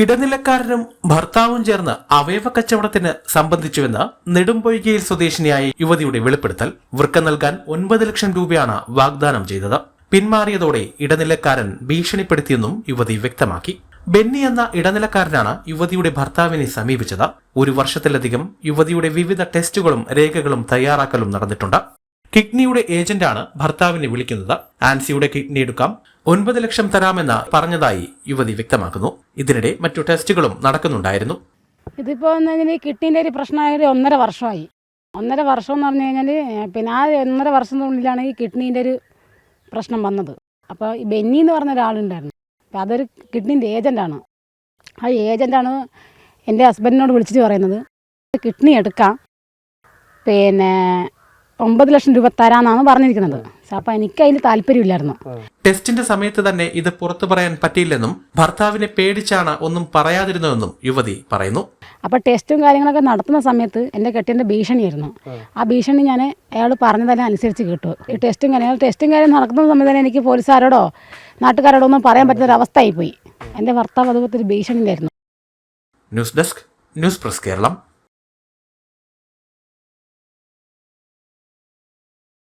ഇടനിലക്കാരനും ഭർത്താവും ചേർന്ന് അവയവ കച്ചവടത്തിന് സംബന്ധിച്ചുവെന്ന് നെടുമ്പൊയ്കയിൽ സ്വദേശിനിയായ യുവതിയുടെ വെളിപ്പെടുത്തൽ. വൃക്ക നൽകാൻ ഒൻപത് ലക്ഷം രൂപയാണ് വാഗ്ദാനം ചെയ്തത്. പിന്മാറിയതോടെ ഇടനിലക്കാരൻ ഭീഷണിപ്പെടുത്തിയെന്നും യുവതി വ്യക്തമാക്കി. ബെന്നി എന്ന ഇടനിലക്കാരനാണ് യുവതിയുടെ ഭർത്താവിനെ സമീപിച്ചത്. ഒരു വർഷത്തിലധികം യുവതിയുടെ വിവിധ ടെസ്റ്റുകളും രേഖകളും തയ്യാറാക്കലും നടന്നിട്ടുണ്ട്. കിഡ്നിയുടെ ഏജന്റാണ് ഭർത്താവിനെ വിളിക്കുന്നത്. ആൻസിയുടെ കിഡ്നി എടുക്കാം. ഒൻപത് ലക്ഷം തരാമെന്ന് പറഞ്ഞതായി യുവതി വ്യക്തമാക്കുന്നു. ഇതിനിടെ മറ്റു ടെസ്റ്റുകളും നടക്കുന്നുണ്ടായിരുന്നു. ഇതിപ്പോ കിഡ്നിന്റെ ഒരു പ്രശ്നമായത് ഒന്നര വർഷമായി. ഒന്നര വർഷം എന്ന് പറഞ്ഞു കഴിഞ്ഞാൽ പിന്നെ ആ ഒന്നര വർഷത്തിനുള്ളിലാണ് ഈ കിഡ്നീന്റെ ഒരു പ്രശ്നം വന്നത്. അപ്പോൾ ഈ ബെന്നി എന്ന് പറഞ്ഞ ഒരാളുണ്ടായിരുന്നു. അപ്പോൾ അതൊരു കിഡ്നീന്റെ ഏജന്റാണ് ആ ഏജന്റാണ് എന്റെ ഹസ്ബൻഡിനോട് വിളിച്ചിട്ട് പറയുന്നത് കിഡ്നി എടുക്കാം. പിന്നെ ഒമ്പത് ലക്ഷം രൂപ തരാന്നാണ് പറഞ്ഞിരിക്കുന്നത്. അപ്പൊ എനിക്ക് അതിൽ താല്പര്യമില്ലായിരുന്നു. ടെസ്റ്റിന്റെ സമയത്ത് തന്നെ ഇത് പുറത്തു പറയാൻ പറ്റിയില്ലെന്നും ഭർത്താവിനെ പേടിച്ചാണ് ഒന്നും പറയാതിരുന്നതെന്നും യുവതി പറയുന്നു. അപ്പോൾ ടെസ്റ്റും കാര്യങ്ങളൊക്കെ നടത്തുന്ന സമയത്ത് എന്റെ കെട്ടിന്റെ ഭീഷണിയായിരുന്നു. ആ ഭീഷണി ഞാൻ അയാൾ പറഞ്ഞതെല്ലാം അനുസരിച്ച് കേട്ടു. ഈ ടെസ്റ്റും കാര്യങ്ങൾ ടെസ്റ്റും കാര്യം നടക്കുന്ന സമയത്ത് തന്നെ എനിക്ക് പോലീസുകാരോടോ നാട്ടുകാരോടോ ഒന്നും പറയാൻ പറ്റുന്ന ഒരു അവസ്ഥയായിപ്പോയി എന്റെ ഭർത്താവ് അതുപോലത്തെ ഒരു ഭീഷണിയിലായിരുന്നു. News desk news press Keralam.